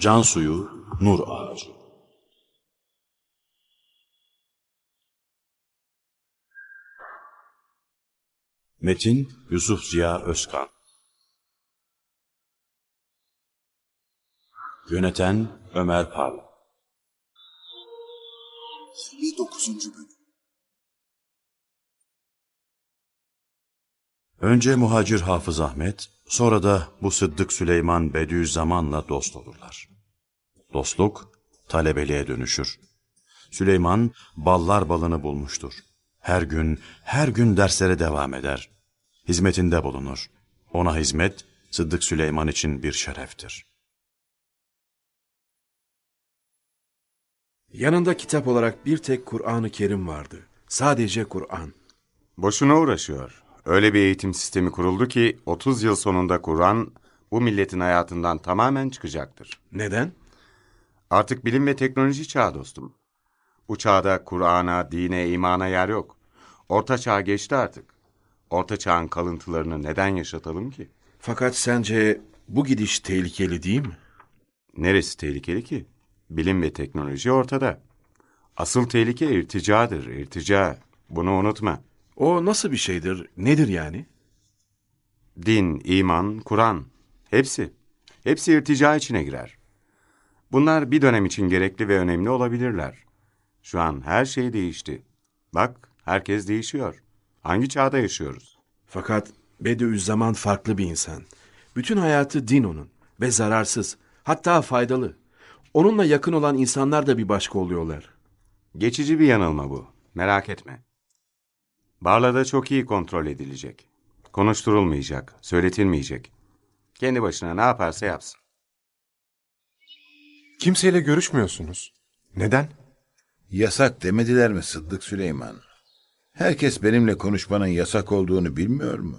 Can suyu, nur ağacı. Metin Yusuf Ziya Özkan Yöneten Ömer Parla 29. Bölüm Önce muhacir Hafız Ahmet, sonra da bu Sıddık Süleyman Bediüzzaman'la dost olurlar. Dostluk talebeliğe dönüşür. Süleyman ballar balını bulmuştur. Her gün, her gün derslere devam eder. Hizmetinde bulunur. Ona hizmet Sıddık Süleyman için bir şereftir. Yanında kitap olarak bir tek Kur'an-ı Kerim vardı. Sadece Kur'an. Boşuna uğraşıyor. Öyle bir eğitim sistemi kuruldu ki 30 yıl sonunda Kur'an bu milletin hayatından tamamen çıkacaktır. Neden? Artık bilim ve teknoloji çağı dostum. Bu çağda Kur'an'a, dine, imana yer yok. Orta çağ geçti artık. Orta çağın kalıntılarını neden yaşatalım ki? Fakat sence bu gidiş tehlikeli değil mi? Neresi tehlikeli ki? Bilim ve teknoloji ortada. Asıl tehlike irticadır, irtica. Bunu unutma. O nasıl bir şeydir? Nedir yani? Din, iman, Kur'an. Hepsi. Hepsi irtica içine girer. Bunlar bir dönem için gerekli ve önemli olabilirler. Şu an her şey değişti. Bak, herkes değişiyor. Hangi çağda yaşıyoruz? Fakat Bediüzzaman farklı bir insan. Bütün hayatı din onun ve zararsız, hatta faydalı. Onunla yakın olan insanlar da bir başka oluyorlar. Geçici bir yanılma bu. Merak etme. Barla'da çok iyi kontrol edilecek. Konuşturulmayacak, söyletilmeyecek. Kendi başına ne yaparsa yapsın. Kimseyle görüşmüyorsunuz. Neden? Yasak demediler mi Sıddık Süleyman? Herkes benimle konuşmanın yasak olduğunu bilmiyor mu?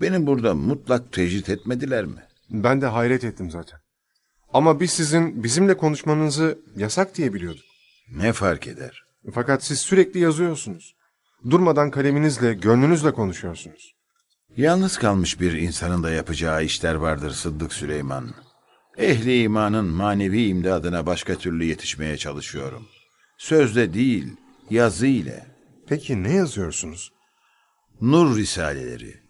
Beni burada mutlak tecrit etmediler mi? Ben de hayret ettim zaten. Ama biz sizin bizimle konuşmanızı yasak diye biliyorduk. Ne fark eder? Fakat siz sürekli yazıyorsunuz. Durmadan kaleminizle, gönlünüzle konuşuyorsunuz. Yalnız kalmış bir insanın da yapacağı işler vardır Sıddık Süleyman. Ehli imanın manevi imdadına başka türlü yetişmeye çalışıyorum. Sözle değil, yazı ile. Peki ne yazıyorsunuz? Nur risaleleri.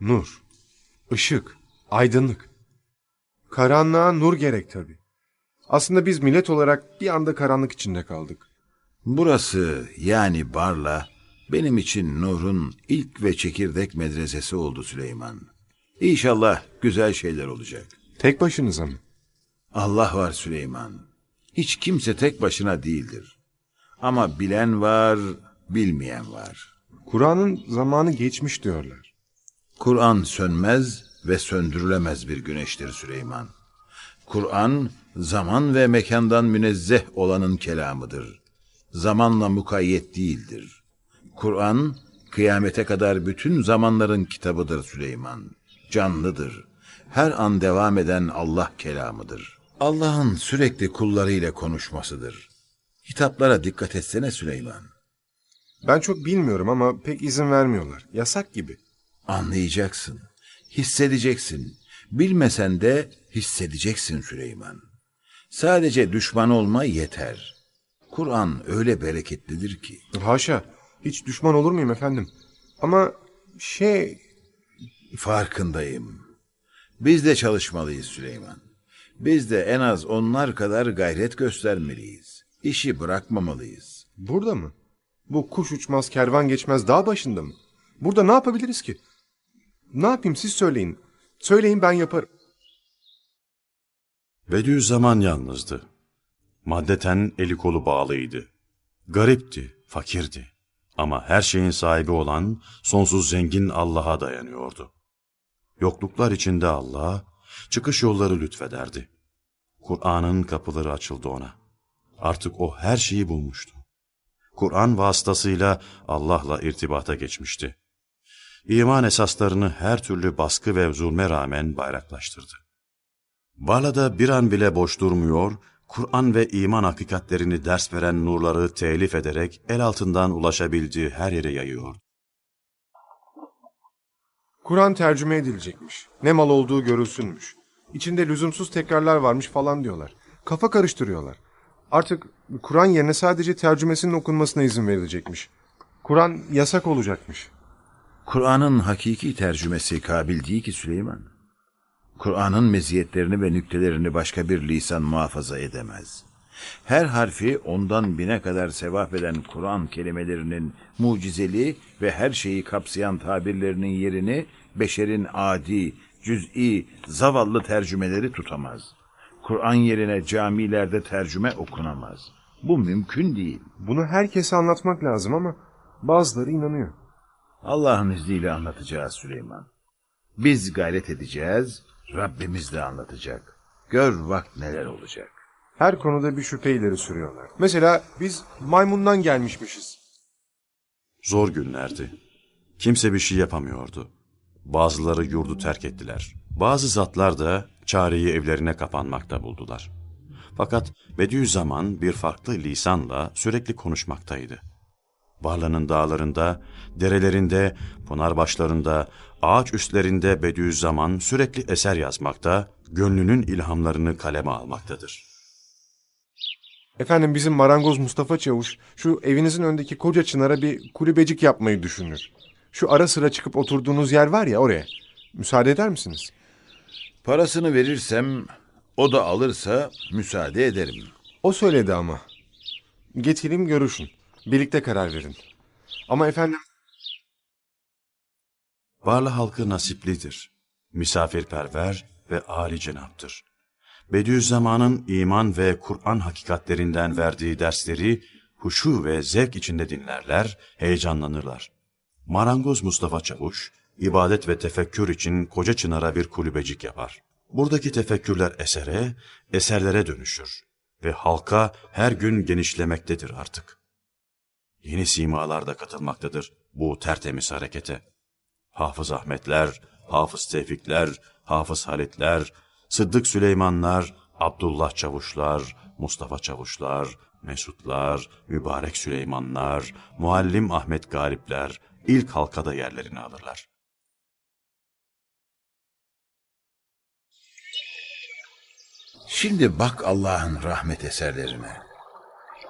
Nur, ışık, aydınlık. Karanlığa nur gerek tabii. Aslında biz millet olarak bir anda karanlık içinde kaldık. Burası yani Barla benim için Nur'un ilk ve çekirdek medresesi oldu Süleyman. İnşallah güzel şeyler olacak. Tek başınıza mı? Allah var Süleyman. Hiç kimse tek başına değildir. Ama bilen var, bilmeyen var. Kur'an'ın zamanı geçmiş diyorlar. Kur'an sönmez ve söndürülemez bir güneştir Süleyman. Kur'an zaman ve mekandan münezzeh olanın kelamıdır. Zamanla mukayyet değildir. Kur'an kıyamete kadar bütün zamanların kitabıdır Süleyman. Canlıdır. Her an devam eden Allah kelamıdır. Allah'ın sürekli kullarıyla konuşmasıdır. Hitaplara dikkat etsene Süleyman. Ben çok bilmiyorum ama pek izin vermiyorlar. Yasak gibi. Anlayacaksın, hissedeceksin. Bilmesen de hissedeceksin Süleyman. Sadece düşman olma yeter. Kur'an öyle bereketlidir ki. Haşa, hiç düşman olur muyum efendim? Ama şey, Farkındayım. Biz de çalışmalıyız Süleyman. Biz de en az onlar kadar gayret göstermeliyiz. İşi bırakmamalıyız. burada mı? Bu kuş uçmaz, kervan geçmez dağ başında mı? Burada ne yapabiliriz ki? Ne yapayım siz söyleyin. Söyleyin ben yaparım. Bediüzzaman yalnızdı. Maddeten eli kolu bağlıydı. Garipti, fakirdi. Ama her şeyin sahibi olan sonsuz zengin Allah'a dayanıyordu. Yokluklar içinde Allah, çıkış yolları lütfederdi. Kur'an'ın kapıları açıldı ona. Artık o her şeyi bulmuştu. Kur'an vasıtasıyla Allah'la irtibata geçmişti. İman esaslarını her türlü baskı ve zulme rağmen bayraklaştırdı. Bala'da bir an bile boş durmuyor, Kur'an ve iman hakikatlerini ders veren nurları telif ederek el altından ulaşabildiği her yere yayıyor. Kur'an tercüme edilecekmiş. Ne mal olduğu görülsünmüş. İçinde lüzumsuz tekrarlar varmış falan diyorlar. Kafa karıştırıyorlar. Artık Kur'an yerine sadece tercümesinin okunmasına izin verilecekmiş. Kur'an yasak olacakmış. Kur'an'ın hakiki tercümesi kabil değil ki Süleyman. Kur'an'ın meziyetlerini ve nüktelerini başka bir lisan muhafaza edemez. Her harfi ondan bine kadar sevap eden Kur'an kelimelerinin mucizeli ve her şeyi kapsayan tabirlerinin yerini beşerin adi, cüz'i, zavallı tercümeleri tutamaz. Kur'an yerine camilerde tercüme okunamaz. Bu mümkün değil. Bunu herkese anlatmak lazım ama bazıları inanıyor. Allah'ın izniyle anlatacağız Süleyman. Biz gayret edeceğiz, Rabbimiz de anlatacak. Gör bak neler olacak. Her konuda bir şüphe ileri sürüyorlar. Mesela biz maymundan gelmişmişiz. Zor günlerdi. Kimse bir şey yapamıyordu. Bazıları yurdu terk ettiler. Bazı zatlar da çareyi evlerine kapanmakta buldular. Fakat Bediüzzaman bir farklı lisanla sürekli konuşmaktaydı. Barla'nın dağlarında, derelerinde, pınar başlarında, ağaç üstlerinde Bediüzzaman sürekli eser yazmakta, gönlünün ilhamlarını kaleme almaktadır. Efendim bizim marangoz Mustafa Çavuş şu evinizin önündeki koca çınara bir kulübecik yapmayı düşünür. Şu ara sıra çıkıp oturduğunuz yer var ya oraya. Müsaade eder misiniz? Parasını verirsem, o da alırsa müsaade ederim. O söyledi ama. Getireyim görüşün. Birlikte karar verin. Ama efendim Barla halkı nasiplidir, misafirperver ve âli cenaptır. Bediüzzaman'ın iman ve Kur'an hakikatlerinden verdiği dersleri huşu ve zevk içinde dinlerler, heyecanlanırlar. Marangoz Mustafa Çavuş, ibadet ve tefekkür için Koca Çınar'a bir kulübecik yapar. Buradaki tefekkürler esere, eserlere dönüşür ve halka her gün genişlemektedir artık. Yeni simalar da katılmaktadır bu tertemiz harekete. Hafız Ahmetler, Hafız Tevfikler, Hafız Halitler, Sıddık Süleymanlar, Abdullah Çavuşlar, Mustafa Çavuşlar, Mesutlar, Mübarek Süleymanlar, Muallim Ahmet Galipler ilk halkada yerlerini alırlar. Şimdi bak Allah'ın rahmet eserlerine.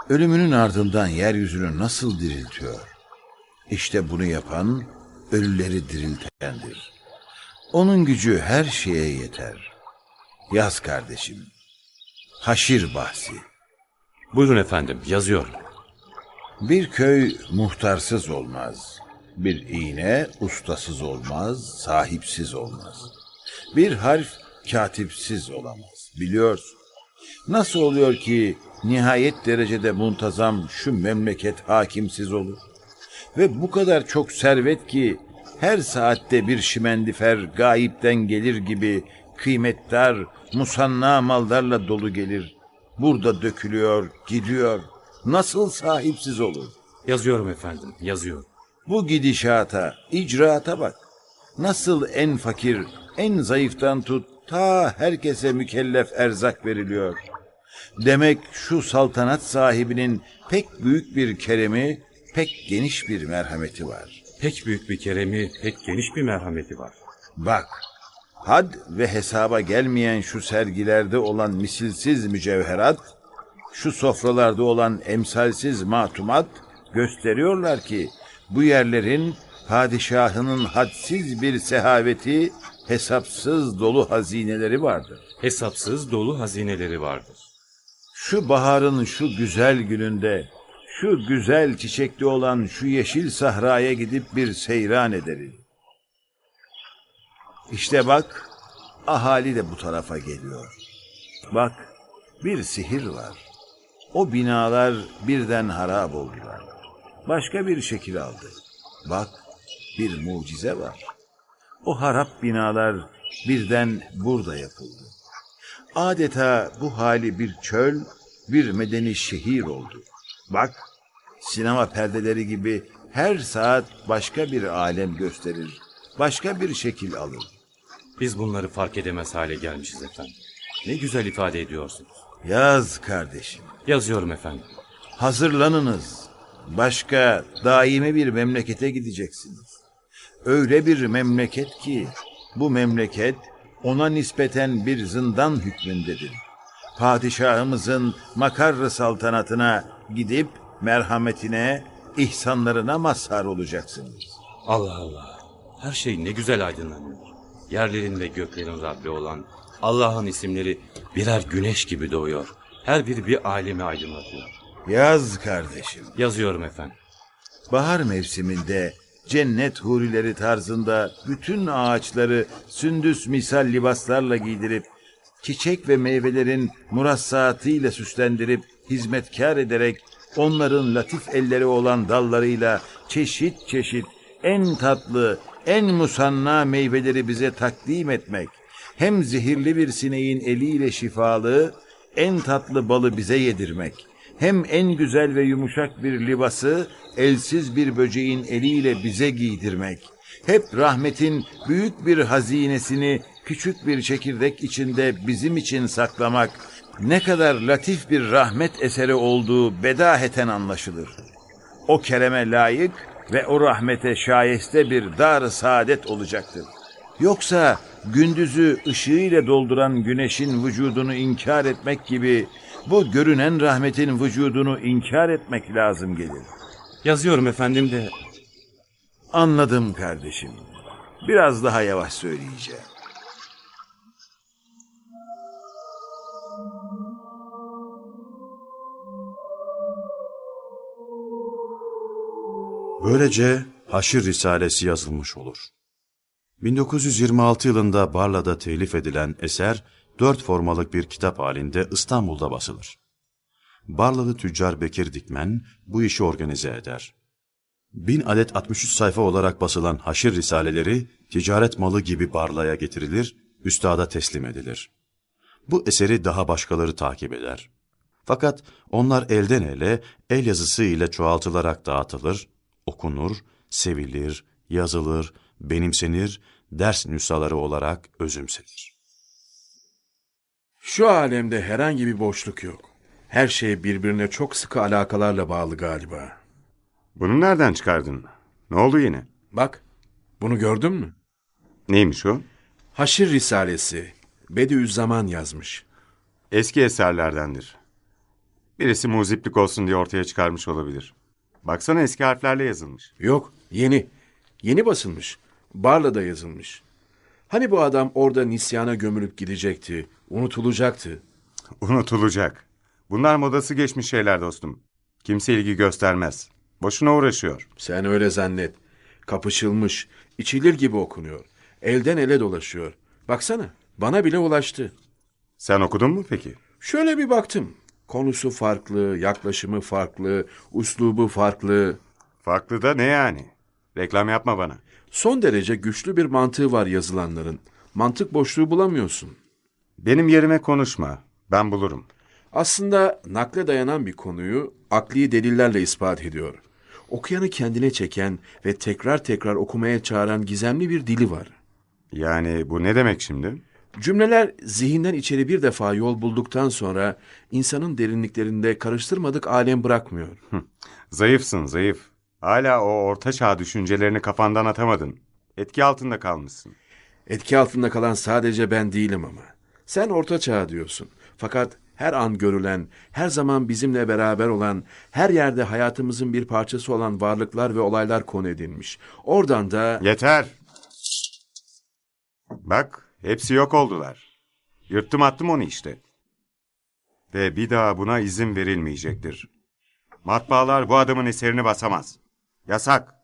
Ölümünün ardından yeryüzünü nasıl diriltiyor? İşte bunu yapan, ölüleri diriltendir. Onun gücü her şeye yeter. Yaz kardeşim. Haşir bahsi. Buyurun efendim, yazıyorum. Bir köy muhtarsız olmaz. Bir iğne ustasız olmaz, sahipsiz olmaz. Bir harf katipsiz olamaz. Biliyorsun. Nasıl oluyor ki nihayet derecede muntazam şu memleket hakimsiz olur? Ve bu kadar çok servet ki her saatte bir şimendifer gayipten gelir gibi kıymetdar, musanna mallarla dolu gelir. Burada dökülüyor, gidiyor. Nasıl sahipsiz olur? Yazıyorum efendim, yazıyorum. Bu gidişata, icraata bak. Nasıl en fakir, en zayıftan tut ta herkese mükellef erzak veriliyor. Demek şu saltanat sahibinin pek büyük bir keremi, pek geniş bir merhameti var. Pek büyük bir keremi, pek geniş bir merhameti var. Bak, had ve hesaba gelmeyen şu sergilerde olan misilsiz mücevherat, şu sofralarda olan emsalsiz matumat gösteriyorlar ki bu yerlerin padişahının hadsiz bir sehaveti, hesapsız dolu hazineleri vardır. Hesapsız dolu hazineleri vardır. Şu baharın şu güzel gününde, şu güzel çiçekli olan şu yeşil sahraya gidip bir seyran ederiz. İşte bak, ahali de bu tarafa geliyor. Bak, bir sihir var. O binalar birden harap oldular. Başka bir şekil aldı. Bak, bir mucize var. O harap binalar birden burada yapıldı. Adeta bu hali bir çöl, bir medeni şehir oldu. Bak, sinema perdeleri gibi her saat başka bir alem gösterir, başka bir şekil alır. Biz bunları fark edemez hale gelmişiz efendim. Ne güzel ifade ediyorsunuz. Yaz kardeşim, Yazıyorum efendim. hazırlanınız. Başka daimi bir memlekete gideceksiniz. Öyle bir memleket ki bu memleket ona nispeten bir zindan hükmündedir. padişahımızın makarrı saltanatına gidip merhametine, ihsanlarına mazhar olacaksınız. Allah Allah. Her şey ne güzel aydınlanıyor. Yerlerin ve göklerin Rabbi olan Allah'ın isimleri birer güneş gibi doğuyor. Her biri bir alemi aydınlatıyor. Yaz kardeşim. Yazıyorum efendim. Bahar mevsiminde cennet hurileri tarzında bütün ağaçları sündüs misal libaslarla giydirip, çiçek ve meyvelerin murassaatıyla süslendirip, hizmetkar ederek, onların latif elleri olan dallarıyla çeşit çeşit en tatlı, en musanna meyveleri bize takdim etmek, hem zehirli bir sineğin eliyle şifalı, en tatlı balı bize yedirmek, hem en güzel ve yumuşak bir libası elsiz bir böceğin eliyle bize giydirmek, hep rahmetin büyük bir hazinesini küçük bir çekirdek içinde bizim için saklamak, ne kadar latif bir rahmet eseri olduğu bedaheten anlaşılır. O kereme layık ve o rahmete şayeste bir dar saadet olacaktır. Yoksa gündüzü ışığıyla dolduran güneşin vücudunu inkar etmek gibi bu görünen rahmetin vücudunu inkar etmek lazım gelir. Yazıyorum efendim de Anladım kardeşim. Biraz daha yavaş söyleyeceğim. Böylece Haşir Risalesi yazılmış olur. 1926 yılında Barla'da telif edilen eser, dört formalık bir kitap halinde İstanbul'da basılır. Barlalı tüccar Bekir Dikmen bu işi organize eder. Bin adet 63 sayfa olarak basılan Haşir Risaleleri ticaret malı gibi Barla'ya getirilir, üstada teslim edilir. Bu eseri daha başkaları takip eder. Fakat onlar elden ele, el yazısı ile çoğaltılarak dağıtılır, okunur, sevilir, yazılır, benimsenir, ders nüshaları olarak özümsenir. Şu alemde herhangi bir boşluk yok. Her şey birbirine çok sıkı alakalarla bağlı galiba. Bunu nereden çıkardın? Ne oldu yine? Bak, bunu gördün mü? Neymiş o? Haşir Risalesi. Bediüzzaman yazmış. Eski eserlerdendir. Birisi muziplik olsun diye ortaya çıkarmış olabilir. Baksana eski harflerle yazılmış. Yok, yeni. Yeni basılmış. Barla'da yazılmış. Hani bu adam orada nisyana gömülüp gidecekti, unutulacaktı. Unutulacak. Bunlar modası geçmiş şeyler dostum. Kimse ilgi göstermez. Boşuna uğraşıyor. Sen öyle zannet. Kapışılmış, içilir gibi okunuyor. Elden ele dolaşıyor. Baksana, bana bile ulaştı. Sen okudun mu peki? Şöyle bir baktım. Konusu farklı, yaklaşımı farklı, uslubu farklı. Farklı da ne yani? Reklam yapma bana. Son derece güçlü bir mantığı var yazılanların. Mantık boşluğu bulamıyorsun. Benim yerime konuşma. Ben bulurum. Aslında nakle dayanan bir konuyu akli delillerle ispat ediyor. Okuyanı kendine çeken ve tekrar tekrar okumaya çağıran gizemli bir dili var. Yani bu ne demek şimdi? Cümleler zihinden içeri bir defa yol bulduktan sonra insanın derinliklerinde karıştırmadık alem bırakmıyor. Zayıfsın zayıf. Hala o orta çağ düşüncelerini kafandan atamadın. Etki altında kalmışsın. Etki altında kalan sadece ben değilim ama. Sen orta çağ diyorsun. Fakat her an görülen, her zaman bizimle beraber olan, her yerde hayatımızın bir parçası olan varlıklar ve olaylar konu edilmiş. Oradan da Yeter. Bak, hepsi yok oldular. Yırttım attım onu işte. Ve bir daha buna izin verilmeyecektir. Matbaalar bu adamın eserini basamaz. Yasak.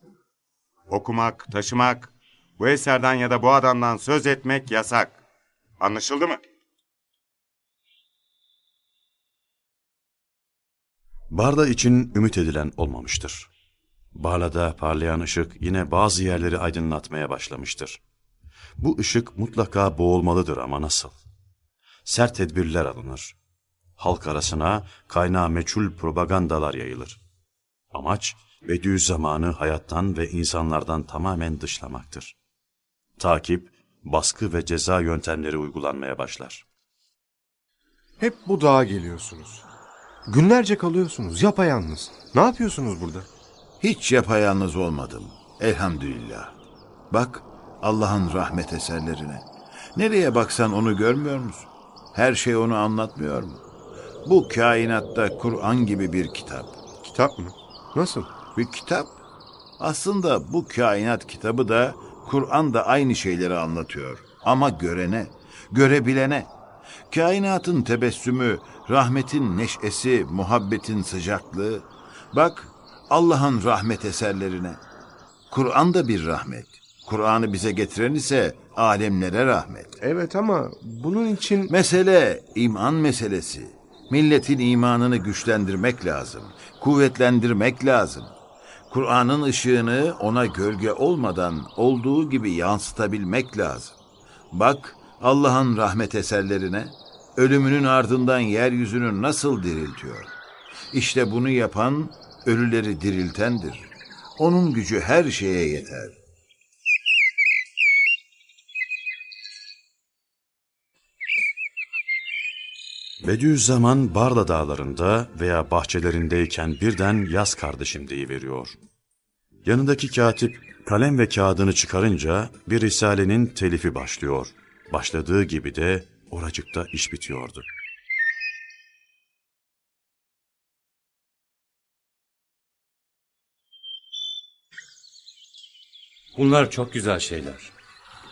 Okumak, taşımak, bu eserden ya da bu adamdan söz etmek yasak. Anlaşıldı mı? Barla için ümit edilen olmamıştır. Barla'da parlayan ışık yine bazı yerleri aydınlatmaya başlamıştır. Bu ışık mutlaka boğulmalıdır ama nasıl? Sert tedbirler alınır. Halk arasına kaynağı meçhul propagandalar yayılır. Amaç Bediüzzaman'ı hayattan ve insanlardan tamamen dışlamaktır. Takip, baskı ve ceza yöntemleri uygulanmaya başlar. Hep bu dağa geliyorsunuz. Günlerce kalıyorsunuz yapayalnız. Ne yapıyorsunuz burada? Hiç yapayalnız olmadım. Elhamdülillah. Bak Allah'ın rahmet eserlerine. Nereye baksan onu görmüyor musun? Her şey onu anlatmıyor mu? Bu kainatta Kur'an gibi bir kitap. Kitap mı? Nasıl? Bir kitap. Aslında bu kainat kitabı da Kur'an da aynı şeyleri anlatıyor. Ama görene, görebilene. Kainatın tebessümü, rahmetin neşesi, muhabbetin sıcaklığı. Bak Allah'ın rahmet eserlerine. Kur'an da bir rahmet. Kur'an'ı bize getiren ise alemlere rahmet. Evet ama bunun için... Mesele iman meselesi. Milletin imanını güçlendirmek lazım. Kuvvetlendirmek lazım. Kur'an'ın ışığını ona gölge olmadan olduğu gibi yansıtabilmek lazım. Bak Allah'ın rahmet eserlerine ölümünün ardından yeryüzünü nasıl diriltiyor. İşte bunu yapan ölüleri diriltendir. Onun gücü her şeye yeter. Bediüzzaman Barla dağlarında veya bahçelerindeyken birden yaz kardeşim deyiveriyor. Yanındaki katip kalem ve kağıdını çıkarınca bir risalenin telifi başlıyor. Başladığı gibi de oracıkta iş bitiyordu. Bunlar çok güzel şeyler.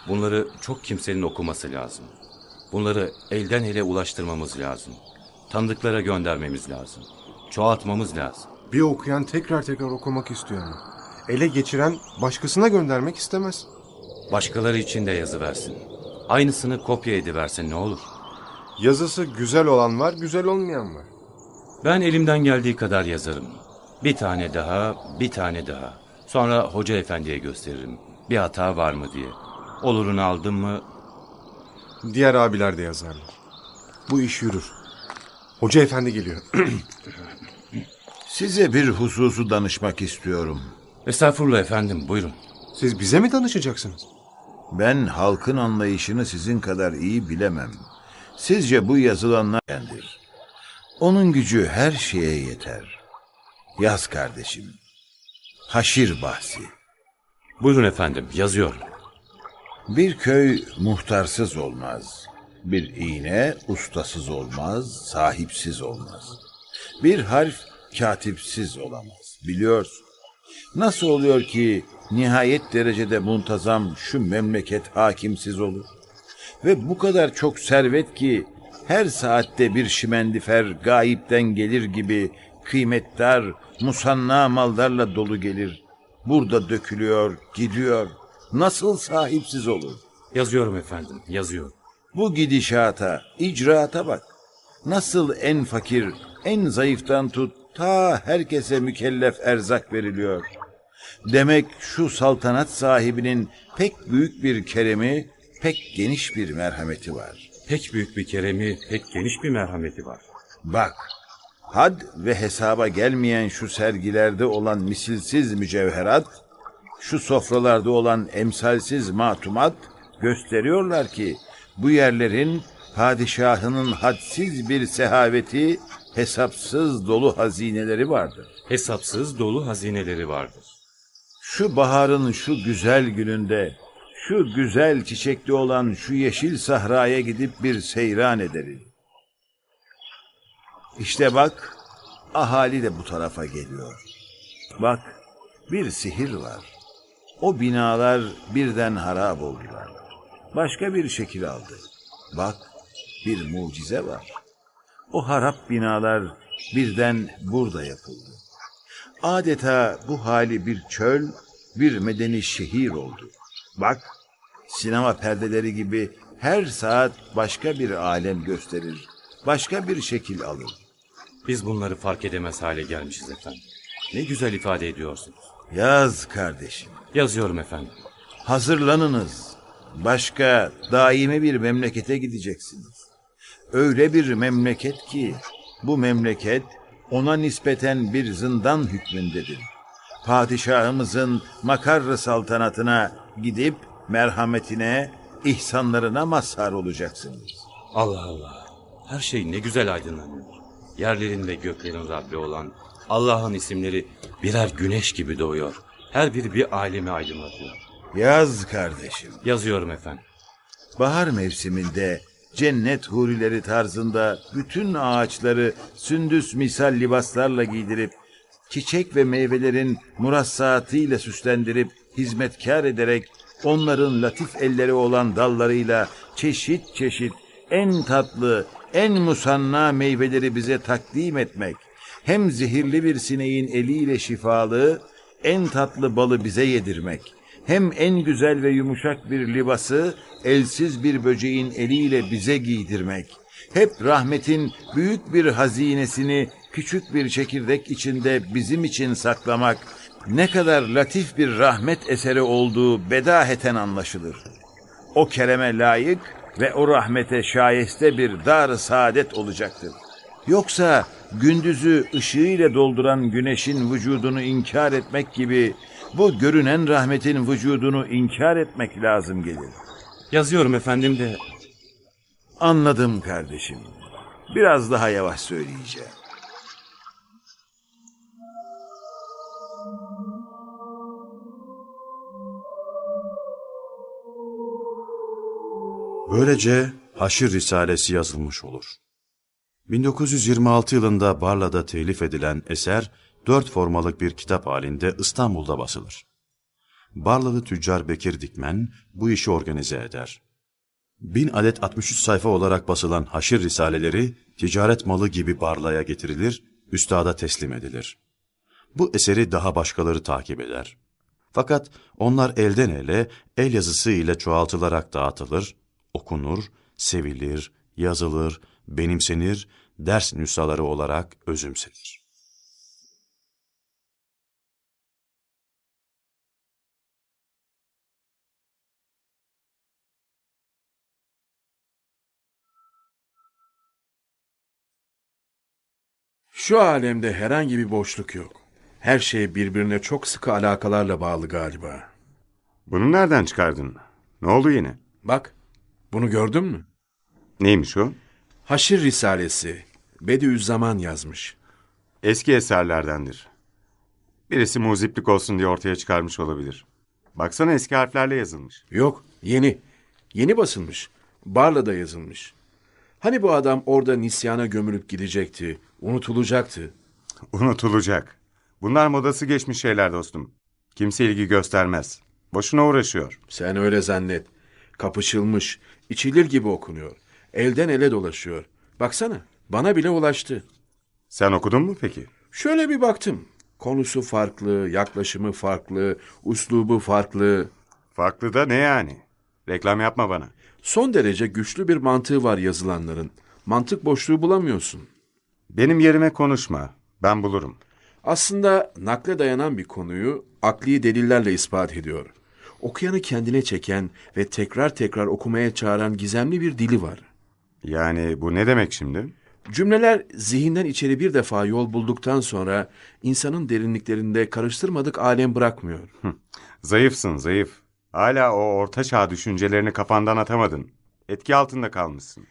Bunları çok kimsenin okuması lazım. Bunları elden ele ulaştırmamız lazım. Tanıdıklara göndermemiz lazım. Çoğaltmamız lazım. Bir okuyan tekrar tekrar okumak istiyor ama. Ele geçiren başkasına göndermek istemez. Başkaları için de yazı versin. Aynısını kopya ediversin ne olur. Yazısı güzel olan var, güzel olmayan var. Ben elimden geldiği kadar yazarım. Bir tane daha, bir tane daha. Sonra hoca efendiye gösteririm. Bir hata var mı diye. Olurunu aldım mı Diğer abiler de yazarlar. Bu iş yürür. Hoca efendi geliyor. Size bir hususu danışmak istiyorum. Estağfurullah efendim buyurun. Siz bize mi danışacaksınız? Ben halkın anlayışını sizin kadar iyi bilemem. Sizce bu yazılanlar nedir? Onun gücü her şeye yeter. Yaz kardeşim. Haşir bahsi. Buyurun efendim yazıyorum. Bir köy muhtarsız olmaz. Bir iğne ustasız olmaz, sahipsiz olmaz. Bir harf katipsiz olamaz. Biliyorsun. Nasıl oluyor ki nihayet derecede muntazam şu memleket hakimsiz olur? Ve bu kadar çok servet ki her saatte bir şimendifer gayipten gelir gibi kıymetdar, musanna mallarla dolu gelir. Burada dökülüyor, gidiyor. Nasıl sahipsiz olur? Yazıyorum efendim yazıyorum. Bu gidişata, icraata bak. Nasıl en fakir, en zayıftan tut ta herkese mükellef erzak veriliyor. Demek şu saltanat sahibinin pek büyük bir keremi, pek geniş bir merhameti var. Pek büyük bir keremi, pek geniş bir merhameti var. Bak, had ve hesaba gelmeyen şu sergilerde olan misilsiz mücevherat, şu sofralarda olan emsalsiz matumat gösteriyorlar ki bu yerlerin padişahının hadsiz bir sehaveti, hesapsız dolu hazineleri vardır. Hesapsız dolu hazineleri vardır. Şu baharın şu güzel gününde, şu güzel çiçekli olan şu yeşil sahraya gidip bir seyran ederiz. İşte bak, ahali de bu tarafa geliyor. Bak, bir sihir var. O binalar birden harap oldular. Başka bir şekil aldı. Bak, bir mucize var. O harap binalar birden burada yapıldı. Adeta bu hali bir çöl, bir medeni şehir oldu. Bak, sinema perdeleri gibi her saat başka bir alem gösterir, başka bir şekil alır. Biz bunları fark edemez hale gelmişiz efendim. Ne güzel ifade ediyorsunuz. Yaz kardeşim, Yazıyorum efendim. hazırlanınız. Başka daimi bir memlekete gideceksiniz. Öyle bir memleket ki bu memleket ona nispeten bir zindan hükmündedir. Padişahımızın makarrı saltanatına gidip merhametine, ihsanlarına mazhar olacaksınız. Allah Allah. Her şey ne güzel aydınlanıyor. Yerlerin ve göklerin Rabbi olan Allah'ın isimleri birer güneş gibi doğuyor. Her biri bir alemi aydınlatıyor. Yaz kardeşim. Yazıyorum efendim. Bahar mevsiminde cennet hurileri tarzında bütün ağaçları sündüs misal libaslarla giydirip, çiçek ve meyvelerin murassaatıyla süslendirip, hizmetkar ederek, onların latif elleri olan dallarıyla çeşit çeşit en tatlı, en musanna meyveleri bize takdim etmek, hem zehirli bir sineğin eliyle şifalı, en tatlı balı bize yedirmek, hem en güzel ve yumuşak bir libası elsiz bir böceğin eliyle bize giydirmek, hep rahmetin büyük bir hazinesini küçük bir çekirdek içinde bizim için saklamak, ne kadar latif bir rahmet eseri olduğu bedaheten anlaşılır. O kereme layık ve o rahmete şayeste bir dar saadet olacaktır. Yoksa gündüzü ışığıyla dolduran güneşin vücudunu inkar etmek gibi bu görünen rahmetin vücudunu inkar etmek lazım gelir. Yazıyorum efendim de Anladım kardeşim. Biraz daha yavaş söyleyeceğim. Böylece Haşir Risalesi yazılmış olur. 1926 yılında Barla'da telif edilen eser, dört formalık bir kitap halinde İstanbul'da basılır. Barlalı tüccar Bekir Dikmen bu işi organize eder. Bin adet 63 sayfa olarak basılan Haşir Risaleleri ticaret malı gibi Barla'ya getirilir, üstada teslim edilir. Bu eseri daha başkaları takip eder. Fakat onlar elden ele, el yazısı ile çoğaltılarak dağıtılır, okunur, sevilir, yazılır, benimsenir, ders nüshaları olarak özümsenir. Şu alemde herhangi bir boşluk yok. Her şey birbirine çok sıkı alakalarla bağlı galiba. Bunu nereden çıkardın? Ne oldu yine? Bak, bunu gördün mü? Neymiş o? Haşir Risalesi. Bediüzzaman yazmış. Eski eserlerdendir. Birisi muziplik olsun diye ortaya çıkarmış olabilir. Baksana eski harflerle yazılmış. Yok, yeni. Yeni basılmış. Barla'da yazılmış. Hani bu adam orada nisyana gömülüp gidecekti, unutulacaktı. Unutulacak. Bunlar modası geçmiş şeyler dostum. Kimse ilgi göstermez. Boşuna uğraşıyor. Sen öyle zannet. Kapışılmış, içilir gibi okunuyor. Elden ele dolaşıyor. Baksana, bana bile ulaştı. Sen okudun mu peki? Şöyle bir baktım. Konusu farklı, yaklaşımı farklı, uslubu farklı. Farklı da ne yani? Reklam yapma bana. Son derece güçlü bir mantığı var yazılanların. Mantık boşluğu bulamıyorsun. Benim yerime konuşma. Ben bulurum. Aslında nakle dayanan bir konuyu akli delillerle ispat ediyor. Okuyanı kendine çeken ve tekrar tekrar okumaya çağıran gizemli bir dili var. Yani bu ne demek şimdi? Cümleler zihinden içeri bir defa yol bulduktan sonra insanın derinliklerinde karıştırmadık alem bırakmıyor. Zayıfsın zayıf. Hala o orta çağ düşüncelerini kafandan atamadın. Etki altında kalmışsın.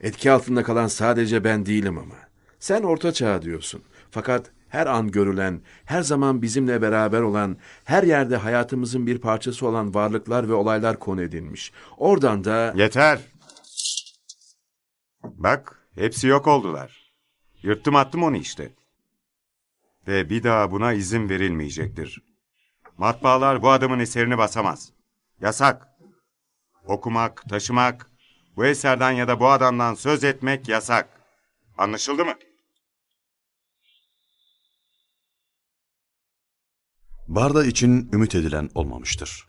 Etki altında kalan sadece ben değilim ama. Sen orta çağ diyorsun. Fakat her an görülen, her zaman bizimle beraber olan, her yerde hayatımızın bir parçası olan varlıklar ve olaylar konu edilmiş. Oradan da Yeter. Bak, hepsi yok oldular. Yırttım attım onu işte. Ve bir daha buna izin verilmeyecektir. Matbaalar bu adamın eserini basamaz. Yasak. Okumak, taşımak, bu eserden ya da bu adamdan söz etmek yasak. Anlaşıldı mı? Barla için ümit edilen olmamıştır.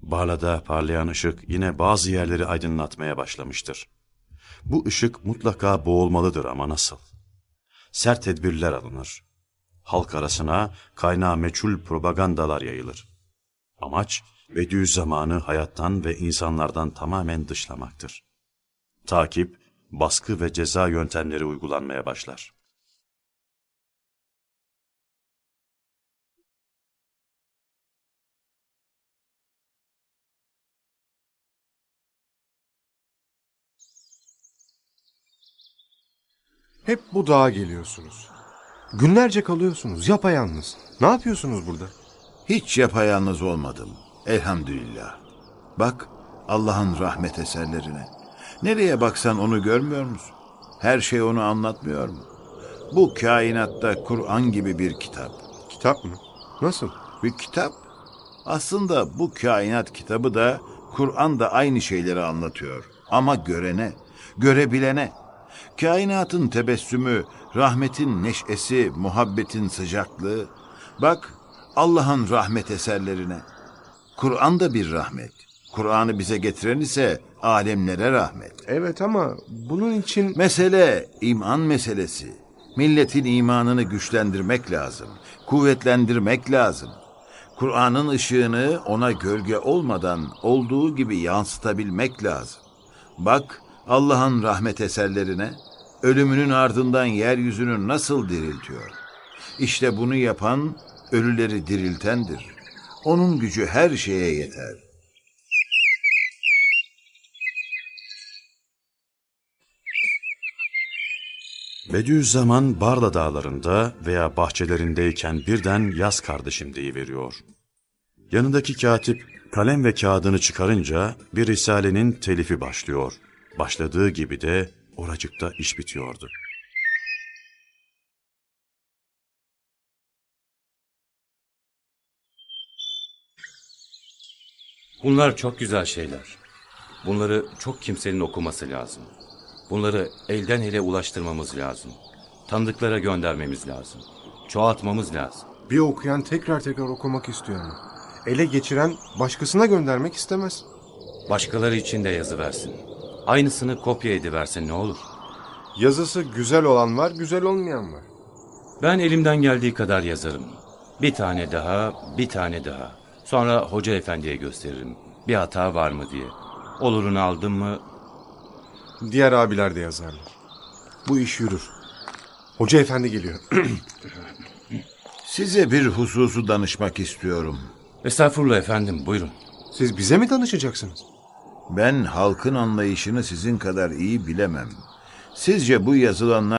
Barla'da parlayan ışık yine bazı yerleri aydınlatmaya başlamıştır. Bu ışık mutlaka boğulmalıdır ama nasıl? Sert tedbirler alınır. Halk arasına kaynağı meçhul propagandalar yayılır. Amaç Bediüzzaman'ı hayattan ve insanlardan tamamen dışlamaktır. Takip, baskı ve ceza yöntemleri uygulanmaya başlar. Hep bu dağa geliyorsunuz. Günlerce kalıyorsunuz yapayalnız. Ne yapıyorsunuz burada? Hiç yapayalnız olmadım. Elhamdülillah. Bak Allah'ın rahmet eserlerine. Nereye baksan onu görmüyor musun? Her şey onu anlatmıyor mu? Bu kainatta Kur'an gibi bir kitap. Kitap mı? Nasıl? Bir kitap. Aslında bu kainat kitabı da Kur'an da aynı şeyleri anlatıyor. Ama görene, görebilene. Kainatın tebessümü, rahmetin neşesi, muhabbetin sıcaklığı. Bak Allah'ın rahmet eserlerine. Kur'an da bir rahmet. Kur'an'ı bize getiren ise alemlere rahmet. Evet ama bunun için... Mesele iman meselesi. Milletin imanını güçlendirmek lazım. Kuvvetlendirmek lazım. Kur'an'ın ışığını ona gölge olmadan olduğu gibi yansıtabilmek lazım. Bak Allah'ın rahmet eserlerine ölümünün ardından yeryüzünü nasıl diriltiyor. İşte bunu yapan ölüleri diriltendir. Onun gücü her şeye yeter. Bediüzzaman Barla dağlarında veya bahçelerindeyken birden yaz kardeşim deyiveriyor. Yanındaki katip kalem ve kağıdını çıkarınca bir risalenin telifi başlıyor. Başladığı gibi de oracıkta iş bitiyordu. Bunlar çok güzel şeyler. Bunları çok kimsenin okuması lazım. Bunları elden ele ulaştırmamız lazım. Tanıdıklara göndermemiz lazım. Çoğaltmamız lazım. Bir okuyan tekrar tekrar okumak istiyor ama. Ele geçiren başkasına göndermek istemez. Başkaları için de yazı versin. Aynısını kopya ediversin ne olur. Yazısı güzel olan var, güzel olmayan var. Ben elimden geldiği kadar yazarım. Bir tane daha, bir tane daha. Sonra hoca efendiye gösteririm. Bir hata var mı diye. Olurunu aldım mı Diğer abiler de yazarlar. Bu iş yürür. Hoca efendi geliyor. Size bir hususu danışmak istiyorum. Estağfurullah efendim buyurun. Siz bize mi danışacaksınız? Ben halkın anlayışını sizin kadar iyi bilemem. Sizce bu yazılanlar